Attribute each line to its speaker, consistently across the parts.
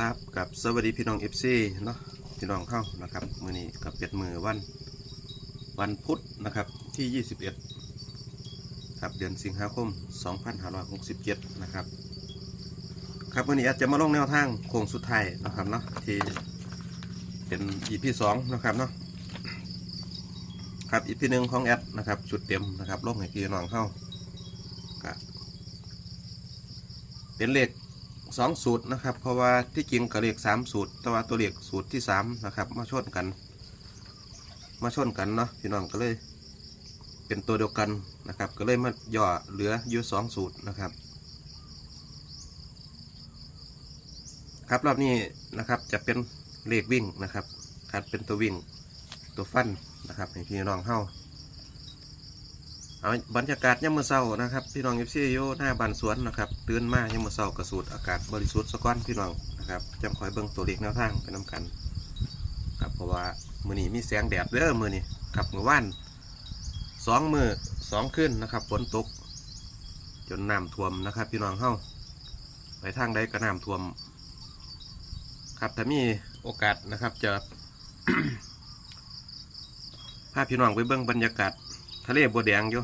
Speaker 1: ครับกับสวัสดีพี่น้องเอฟซีเนาะพี่น้องเข้านะครับมือนี้กับเป็ดมือวันวันพุธนะครับที่ 21 ครับเดือนสิงหาคม 2567 นะครับครับวันนี้อาจจะมาลงแนวทางโค้งสุดท้ายนะครับเนาะที่เป็น EP 2นะครับเนาะครับ EP หนึ่งของแอดนะครับชุดเต็มนะครับลงให้พี่น้องเข้าก็เป็นเลข สองสูตรนะครับ เพราะว่าที่จริงกับเลขสามสูตร แต่ว่าตัวเลขสูตรที่สามนะครับ มาชนกัน มาชนกันเนาะพี่น้องก็เลย เป็นตัวเดียวกันนะครับ ก็เลยมาย่อเหลืออยู่สองสูตรนะครับ ครับรอบนี้นะครับจะเป็นเลขวิ่งนะครับครับเป็นตัววิ่งตัวฟันนะครับให้พี่น้องเข้า เอาบรรยากาศยามมื้อเช้านะครับ พี่น้องเอฟซีอยู่หน้าบ้านสวนนะครับตื่นมายามมื้อเช้ากระสูดอากาศบริสุทธิ์สะก้อนพี่น้องนะครับจำคอยเบิ่งตัวเลขแนวทางไปน้กันครับเพราะว่ามื้อนี้มีแสงแดดเด้อมื้อนี้ครับมื้อวานสองมือสองคืนนะครับฝนตก จนน้ำท่วมนะครับ พี่น้องเฮาไปทางใดก็น้ำท่วม ครับถ้ามีโอกาสนะครับจะพาพี่น้องไปเบิ่งบรรยากาศ ทะเลบัวแดงอยู่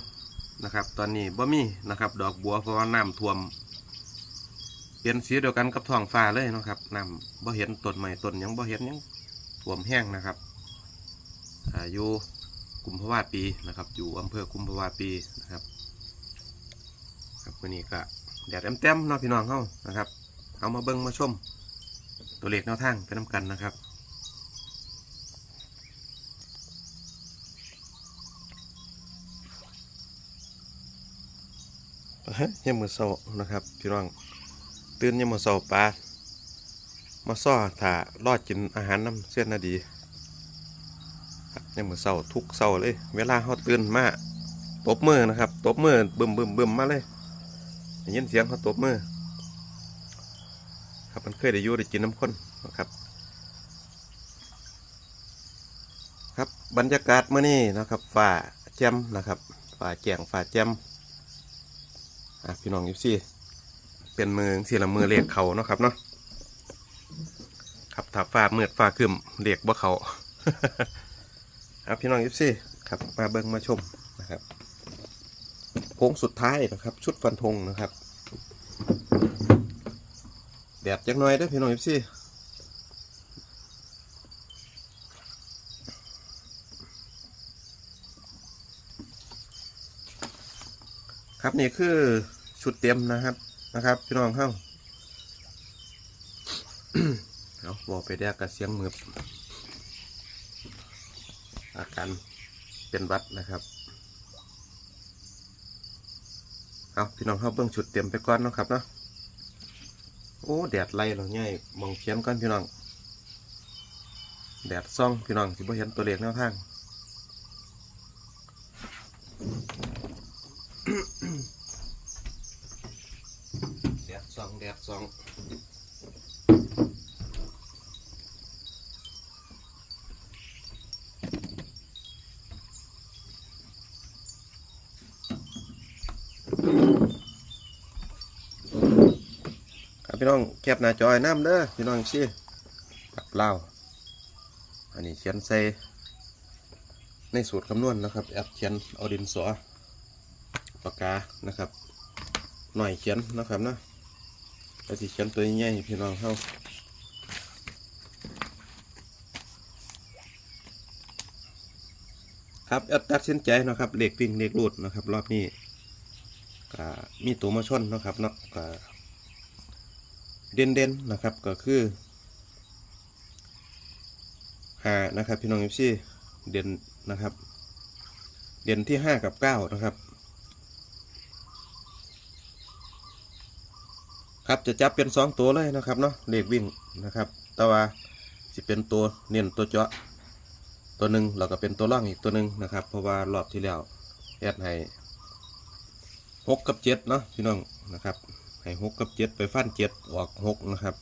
Speaker 1: นะครับ ตอนนี้บ่มีนะครับ ดอกบัวเพราะว่าน้ำท่วม เปลี่ยนสีเดียวกันกับท้องฟ้าเลยนะครับน้ำบ่เห็นต้นไม้ต้นยังบ่เห็นยังท่วมแห้งนะครับอายู่กุมภาวะปีนะครับ อยู่อำเภอกุมภาวะปีนะครับ ครับวันนี้ก็แดดเต็มๆเนาะพี่น้องเฮานะครับ เอามาเบิ่งมาชม ตัวเลขแนวทางไปน้ำกันนะครับ ยังมือเสานะครับพี่น้องตื่นยังมือเสาปลามาซ่อถารอดกินอาหารน้ำเส้นนาดียังมือเสาทุกเสาเลย เวลาเขาตื่นมาตบมือนะครับตบมือบึมบึมบึมมาเลยยินเสียงเขาตบมือครับมันเคยได้ยู่ได้กินน้ำข้นนะครับ ครับบรรยากาศเมื่อนี้นะครับฝ่าแจ่มนะครับฝ่าแจ่งฝ่าแจ่ม อะพี่น้องยิบซี่เป็นมือสี่ละมือเรียกเขาเนาะครับเนาะครับถ้าฟ้าเมือดฟ้าขึ้นเรียกว่าเขาครับพี่น้องยิบซี่ครับมาเบิ้งมาชมนะครับโค้งสุดท้ายนะครับ ชุดฟันธงนะครับแดดจังหน่อยเด้อพี่น้องยิบซี่ ครับนี่คือชุดเต็มนะครับนะครับ พี่น้องเข้าเอาบอกไปแดกกับเสียงมืออาการเป็นวัดนะครับเอาพี่น้องเข้าเบื้องชุดเต็มไปก่อนนะครับเนาะโอ้แดดไล่เราง่ายมองเขียนก่อนพี่น้องแดดซ่องพี่น้องสิบ่เห็นตัวเลขแนวทาง แดดสองแดดสองครับ พี่น้องแคบหน้าจอยน้ำเด้อพี่น้องสิกับเล่าอันนี้เขียนใส่ในสูตรคำนวณนะครับแอปเขียนเอาดินสอปากกานะครับ หน่อยเขียนนะครับนะแล้วสิเขียนตัวใหญ่พี่น้องเขาครับแอดตัดสินใจนะครับเลขวิ่งเลขรูดนะครับ รอบนี้มีตัวมาชนนะครับเนาะ เด่นเด่นๆนะครับก็คือหานะครับพี่น้องเอฟซีเด่นนะครับ เด่นที่ห้ากับเก้านะครับ ครับจะจับเป็นสองตัวเลยนะครับเนาะเลขวิ่งนะครับ แต่ว่าจะเป็นตัวเน้นตัวเจาะตัวหนึ่งแล้วก็เป็นตัวล่องอีกตัวหนึ่งนะครับ เพราะว่ารอบที่แล้วแอดให้หกกับเจ็ดเนาะพี่น้องนะครับ ให้หกกับเจ็ดไปฟันเจ็ดออกหกนะครับ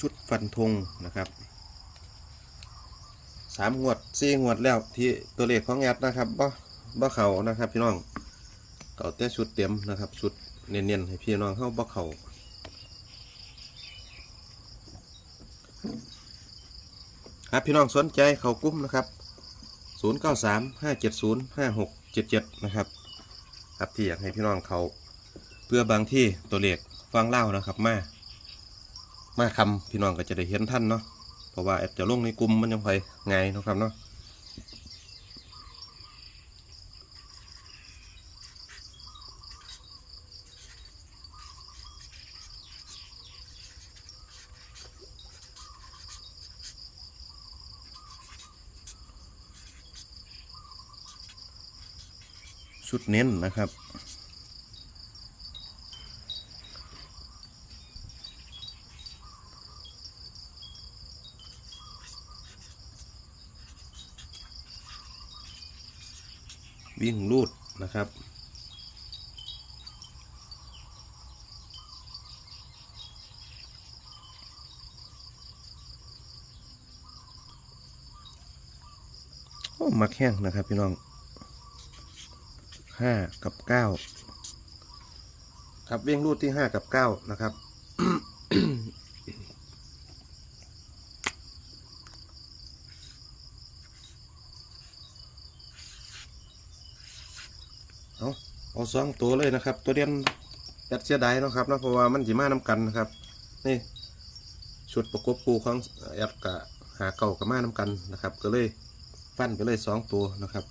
Speaker 1: ชุดฟันธงนะครับ สามงวดสี่งวดแล้วที่ตัวเลขของแอดนะครับบ่บ่เขานะครับ พี่น้องเก่าแต่ชุดเต็มนะครับชุดเนียนๆให้พี่น้องเข้าบ่เขาครับพี่น้องสนใจเขากุ้มนะครับ 093 570 5677 นะครับ ครับที่อยากให้พี่น้องเขาเพื่อบางที่ตัวเลขฟังเล่านะครับมา มาคำพี่น้องก็จะได้เห็นท่านเนาะ ราะว่าแอดจะลงในกลุ่มมันยังไงไงนะครับเนาะชุดเน้นนะครับ วิ่งลูดนะครับ โอ้ มักแห้งนะครับพี่น้องห้ากับเก้าครับเวียงรูดที่ห้ากับเก้านะครับเอาเอาสองตัวเลยนะครับ ตัวเดียนแอดเสียดายนะครับเนะเพราะว่ามันจิมานำกันนะครับ นี่ชุดประกบปูของแอดกับหาเก่ากับมานำกันนะครับ ก็เลย ฟันไปเลยสองตัวนะครับ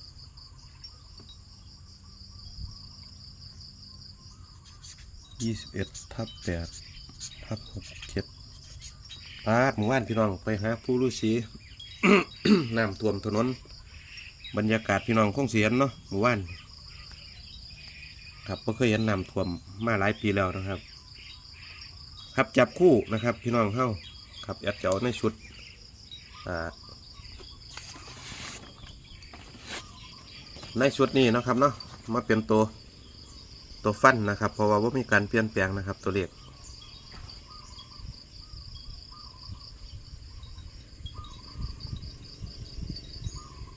Speaker 1: ยี่สิบเอ็ดทับแปดทับหกเจ็ดปาดหมู่บ้านพี่น้องไปหาผู้ฤาษีน้ำท่วมถนน บรรยากาศพี่น้องคงเสียนเนาะหมู่บ้าน ครับก็เคยเห็นน้ำท่วมมาหลายปีแล้วนะครับ ครับจับคู่นะครับ พี่น้องเข้าครับยัดเจ้าในชุดอ่า ในชุดนี้นะครับเนาะมาเป็นตัวตัวฟันนะครับ เพราะว่าว่ามีการเปลี่ยนแปลงนะครับ ตัวเลข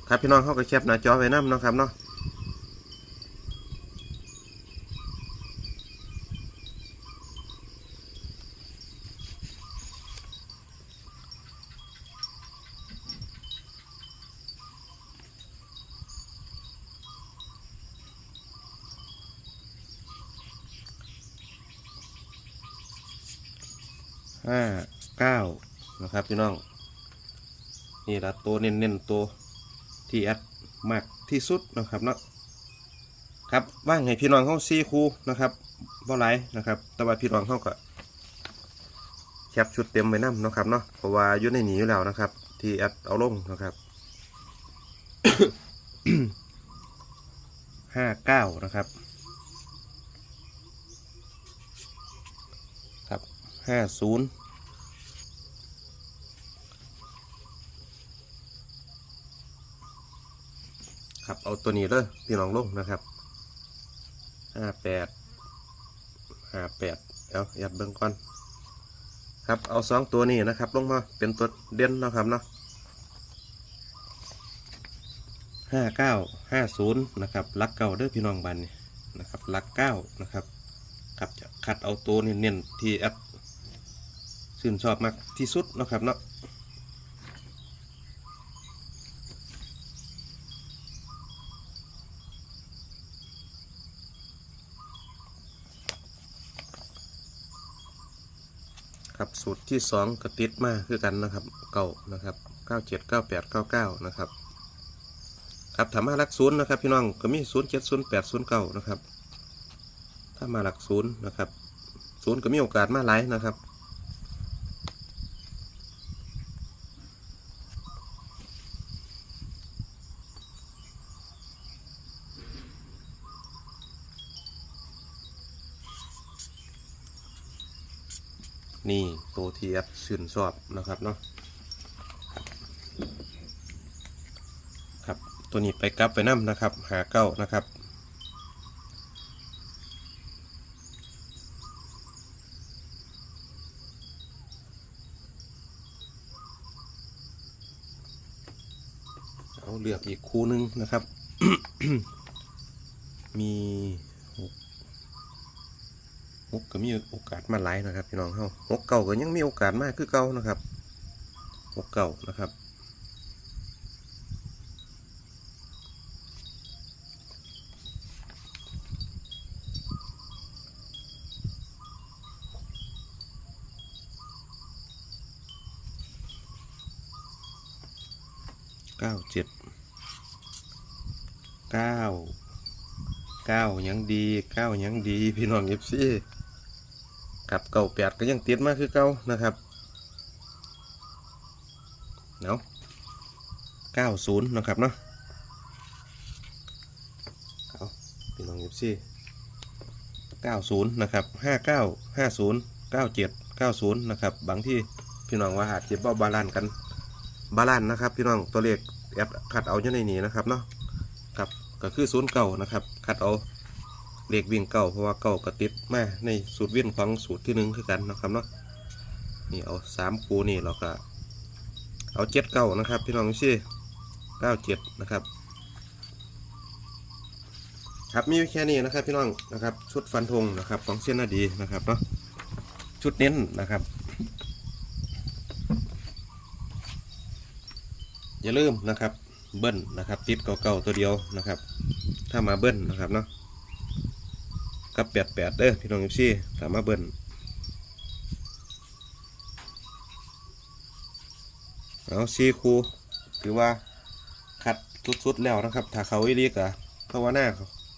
Speaker 1: ครับพี่น้องเข้าก็แคบหน้าจอไว้น้ำนะครับเนาะ ห้าเก้านะครับพี่น้อง นี่ละตัวเน้นๆตัวที่แอดมากที่สุดนะครับเนาะครับว่างให้พี่น้องเข้าซีคูนะครับบ่ไรนะครับ แต่ว่าพี่น้องเข้าก็แคปชุดเต็มไว้น้ำนะครับเนาะเพราะว่ายู่ในหนีอยู่แล้วนะครับ ที่แอดเอาลงนะครับห้าเก้านะครับ ครับห้าศูนย์ ครับเอาตัวนี้เลยพี่น้องลงนะครับห้าแปดห้าแปดเอาหยัดเบิ้งก่อนครับเอาสองตัวนี้นะครับ ลงมาเป็นตัวเด่นนะครับเนาะห้าเก้าห้าศูนย์นะครับลักเก้าเด้อพี่น้องบันนี่นะครับลักเก้านะครับครับจะคัดเอาตัวเน้นๆที่แอดชื่นชอบมากที่สุดนะครับเนาะ ครับ สูตรที่สองกระติดมากคือกันนะครับเก่านะครับเก้าเจ็ดเก้าแปดเก้าเก้านะครับครับถามมาหลักศูนย์นะครับพี่น้องก็มีศูนย์เจ็ดศูนย์แปดศูนย์เก้านะครับ ถ้ามาหลักศูนย์นะครับศูนย์ก็มีโอกาสมาหลายนะครับ นี่ตัวที่แอปชื่นสอบนะครับเนาะครับตัวนี้ไปกลับไปนำนะครับหาเก้านะครับเอาเลือกอีกคู่นึงนะครับ มี หกกก็มีโอกาสมาหลายนะครับพี่น้องเฮาหกเก่าก็ยังมีโอกาสมากคือเก่านะครับหกเก่านะครับเก้าเจ็ดเก้าเก้ายังดีเก้ายังดีพี่น้องเอฟซี กับเก้าแปดก็ยังติดมากคือเก้านะครับเนาะเก้าศูนย์นะครับเนาะเอาพี่น้องเอฟซีเก้าศูนย์นะครับห้าเก้าห้าศูนย์เก้าเจ็ดเก้าศูนย์นะครับบางที่พี่น้องว่าอาจจะบ่บาลานกันบาลานนะครับ พี่น้องตัวเลขแอดคัดเอาอยู่ในนี้นะครับเนาะครับก็คือศูนย์เก่านะครับคัดเอา เลขวิ่งเก่าเพราะว่าเก่าก็ติดมาในสูตรวิ่งของสูตรที่หนึ่งคือกันนะครับเนาะนี่เอาสามคูนี่เราก็เอาเจ็ดเก่านะครับ พี่น้องชื่อเก้าเจ็ดนะครับ ครับมีแค่นี้นะครับ พี่น้องนะครับชุดฟันธงนะครับของเส้นนาดีนะครับเนาะชุดเน้นนะครับอย่าลืมนะครับเบิ้ลนะครับติดเก่าๆตัวเดียวนะครับ ถ้ามาเบิ้ลนะครับเนาะ กับแปดแปดเด้อพี่น้องเอฟซีถ้ามารถเบิ้ลเอาซีคูถือว่าคัดสุดๆแล้วนะครับ ถ้าเขาอีรีกะภาวนา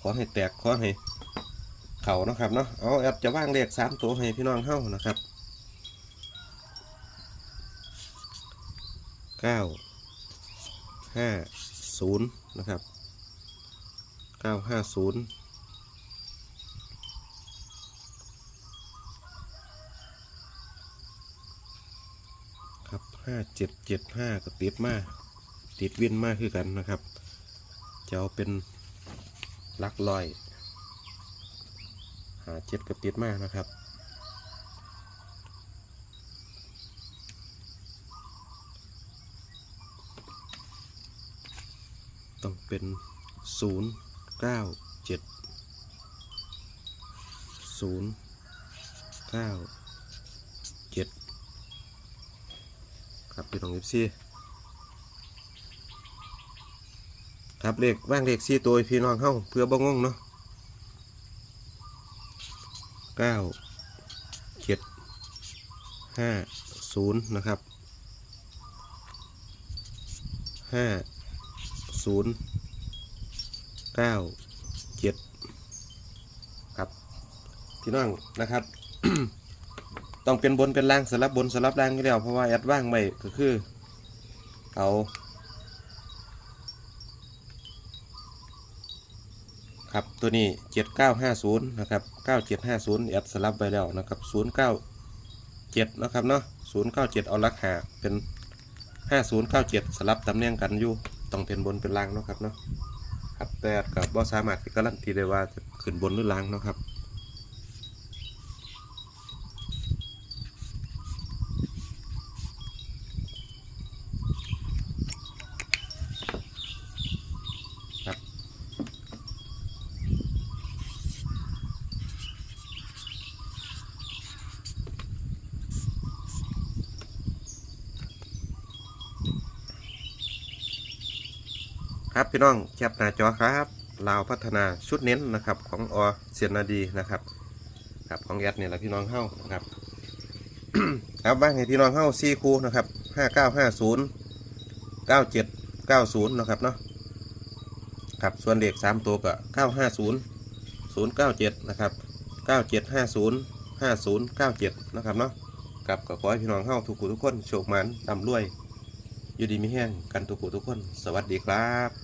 Speaker 1: ขอให้แตกขอให้เขานะครับเนาะเอาแอดจะว่างเลขสามตัวให้พี่น้องเฮ้านะครับเก้าห้าศูนย์นะครับเก้าห้าศูนย์ ห้าเจ็ดเจ็ดห้าก็ติดมากติดวินมากคือกันนะครับ จะเอาเป็นลักลอย หาเจ็ดกับติดมากนะครับต้องเป็นศูนย์เก้าเจ็ดศูนย์เก้า ครับพี่น้องเอฟซีครับเลขว่างเลขสี่ตัวพี่น้องเข้าเพื่อบ้งงเนาะเก้าเจ็ดห้าศูนย์นะครับห้าศูนย์เก้าเจ็ดครับ พี่น้องนะครับ ต้องเป็นบนเป็นล่างสลับบนสลับล่างอยู่แล้วเพราะว่าแอดว่างไว้ก็คือ เอาครับตัวนี้เจ็ดเก้าห้าศูนย์นะครับเก้าเจ็ดห้าศูนย์แอดสลับไปแล้วนะครับศูนย์เก้าเจ็ดนะครับเนาะศูนย์เก้าเจ็ดเอาลักหาเป็นห้าศูนย์เก้าเจ็ดสลับตำแหน่งกันอยู่ ต้องเป็นบนเป็นล่างเนาะครับเนาะครับแต่กับว่าสามารถที่การันตีได้ว่าจะขึ้นบนหรือล่างเนาะครับ ครับพี่น้องแคปหน้าจอครับลาวพัฒนาชุดเน้นนะครับของอเซียนาดีนะครับครับของแอดเนี่ยแหละพี่น้องเข้านะครับครับว่างให้พี่น้องเข้าซีคูนะครับห้าเก้าห้าศูนย์เก้าเจ็ดเก้าศูนย์นะครับเนาะครับส่วนเด็กสามตัวก็เก้าห้าศูนย์ศูนย์เก้าเจ็ดนะครับเก้าเจ็ดห้าศูนย์ห้าศูนย์เก้าเจ็ดนะครับเนาะครับก็ขอให้พี่น้องเข้าทุกผู้ทุกคนโชคมันดำรวยอยู่ดีมีแห้งกันทุกผู้ทุกคน สวัสดีครับ